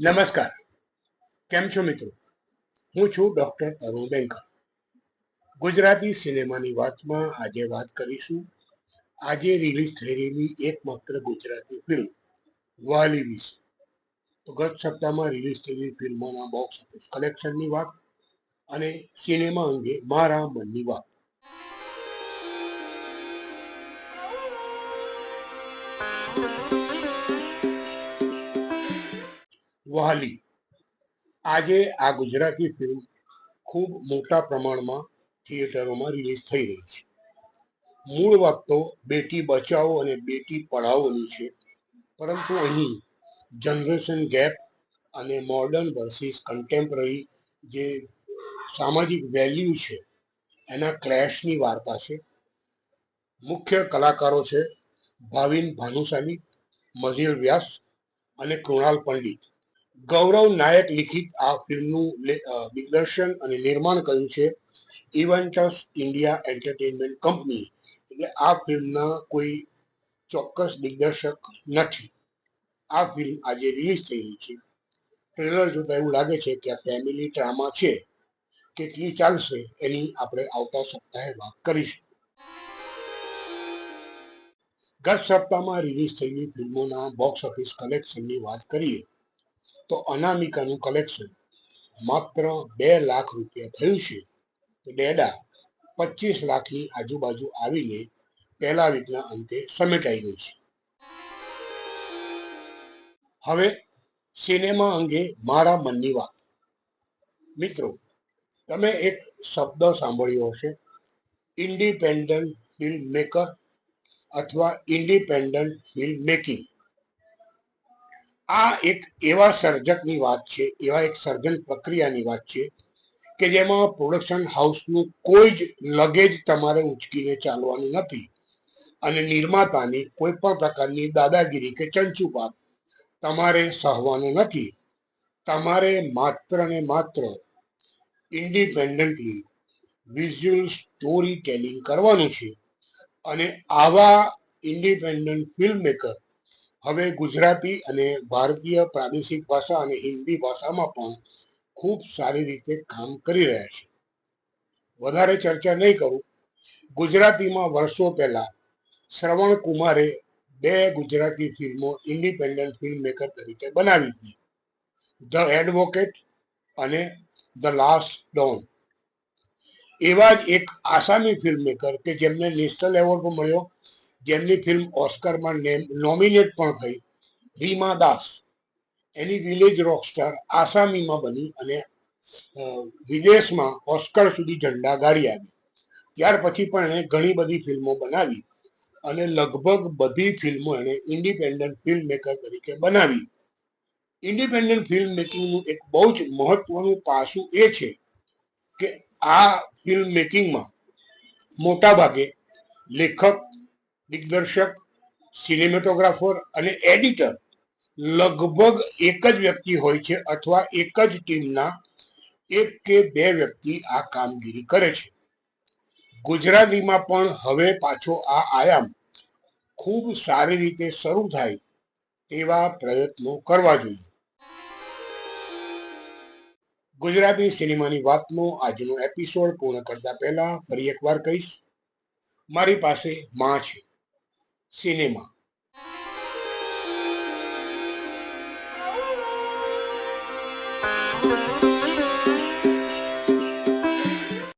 નમસ્કાર. કેમ છો મિત્રો? હું છું ડોક્ટર તરુણ બેંકર ગુજરાતી સિનેમાની વાતમાં આજે વાત કરીશું. આજે રિલીઝ થઈ રહેલી એકમાત્ર ગુજરાતી ફિલ્મ, વાલી વિશે. તો ગત સપ્તાહમાં રિલીઝ થયેલી ફિલ્મોના બોક્સ ઓફિસ કલેક્શનની વાત અને સિનેમા અંગે મારા મનની વાત. વહાલી. આજે આ ગુજરાતી ફિલ્મ ખૂબ મોટા પ્રમાણમાં થિયેટરોમાં રિલીઝ થઈ રહી છે. મૂળ વાત તો બેટી બચાવો અને બેટી પઢાઓની છે, પરંતુ અહીં જનરેશન ગેપ અને મોડર્ન વર્સિસ કન્ટેમ્પરરી જે સામાજિક વેલ્યુ છે, એના ક્લેશની વાર્તા છે. મુખ્ય કલાકારો છે ભાવિન ભાનુશાલી મઝિલ વ્યાસ અને કૃણાલ પંડિત. ગૌરવ નાયક લિખિત આ ફિલ્મનું દિગ્દર્શન અને નિર્માણ કર્યું છે ઇવેન્ટસ ઇન્ડિયા એન્ટરટેનમેન્ટ કંપની. એટલે આ ફિલ્મના કોઈ ચોક્કસ દિગ્દર્શક નથી. આ ફિલ્મ આજે રિલીઝ થઈ રહી છે. ટ્રેલર જોતા એવું લાગે છે કે આ ફેમિલી ડ્રામા છે. કેટલી ચાલશે એની આપણે આવતા સપ્તાહે વાત કરીશું. ગત સપ્તાહમાં રિલીઝ થયેલી ફિલ્મોના બોક્સ ઓફિસ કલેક્શનની વાત કરીએ તો અનામિકાનું કલેક્શન માત્ર બે લાખ રૂપિયા થયું છે. તો ડેડા પચીસ લાખની આજુબાજુ આવીને પહેલા વીકના અંતે સમેટાઈ ગઈ છે. હવે સિનેમા અંગે મારા મનની વાત. મિત્રો, તમે એક શબ્દ સાંભળ્યો હશે ઇન્ડિપેન્ડન્ટ ફિલ્મ મેકર અથવા ઇન્ડિપેન્ડન્ટ ફિલ્મ મેકિંગ આ એક એવા સર્જકની વાત છે, એવા એક સર્જન પ્રક્રિયાની વાત છે કે જેમાં પ્રોડક્શન હાઉસનું કોઈ જ લગેજ તમારે ઉંચકીને ચાલવાનું નથી અને નિર્માતાની કોઈ પણ પ્રકારની દાદાગીરી કે ચંચુપાત તમારે સહવાનું નથી. તમારે માત્ર ને માત્ર ઇન્ડિપેન્ડન્ટલી વિઝ્યુઅલ સ્ટોરી ટેલિંગ કરવાનું છે અને આવા ઇન્ડિપેન્ડન્ટ ફિલ્મ મેકર હવે ગુજરાતી અને ભારતીય પ્રાદેશિક ભાષા અને હિન્દી ભાષામાં પણ ખૂબ સારી રીતે કામ કરી રહ્યા છે. વધારે ચર્ચા નહીં કરું. ગુજરાતીમાં વર્ષો પહેલા શ્રવણ કુમારે બે ગુજરાતી ફિલ્મો ઇન્ડિપેન્ડન્ટ ફિલ્મ મેકર તરીકે બનાવી હતી. ધ એડવોકેટ અને ધ લાસ્ટ ડોન. એવા જ એક આસામી ફિલ્મ મેકર કે જેમને નેશનલ એવોર્ડ પણ મળ્યો. જેમની ફિલ્મ ઓસ્કરમાં નોમિનેટ પણ થઈ, રીમા દાસ. એની વિલેજ રોકસ્ટાર આસામીમાં બની અને વિદેશમાં ઓસ્કર સુધી ઝંડા ગાડી આવી. ત્યાર પછી પણ એણે ઘણી બધી ફિલ્મો બનાવી અને લગભગ બધી ફિલ્મો એણે ઇન્ડિપેન્ડન્ટ ફિલ્મ મેકર તરીકે બનાવી. ઇન્ડિપેન્ડન્ટ ફિલ્મ મેકિંગનું એક બહુ જ મહત્વનું પાસું એ છે કે આ ફિલ્મ મેકિંગમાં મોટાભાગે લેખક દિગ્દર્શક, સિનેમેટોગ્રાફર અને એડિટર લગભગ એક જ વ્યક્તિ હોય છે અથવા એક જ ટીમના એક કે બે વ્યક્તિ આ કામગીરી કરે છે. ગુજરાતીમાં પણ હવે પાછો આ આયામ ખૂબ સારી રીતે શરૂ થાય તેવા પ્રયત્નો કરવા જોઈએ. ગુજરાતી સિનેમાની વાતનો આજનો એપિસોડ પૂર્ણ કરતા પહેલા ફરી એકવાર કહીશ, મારી પાસે માં છે. સિનેમા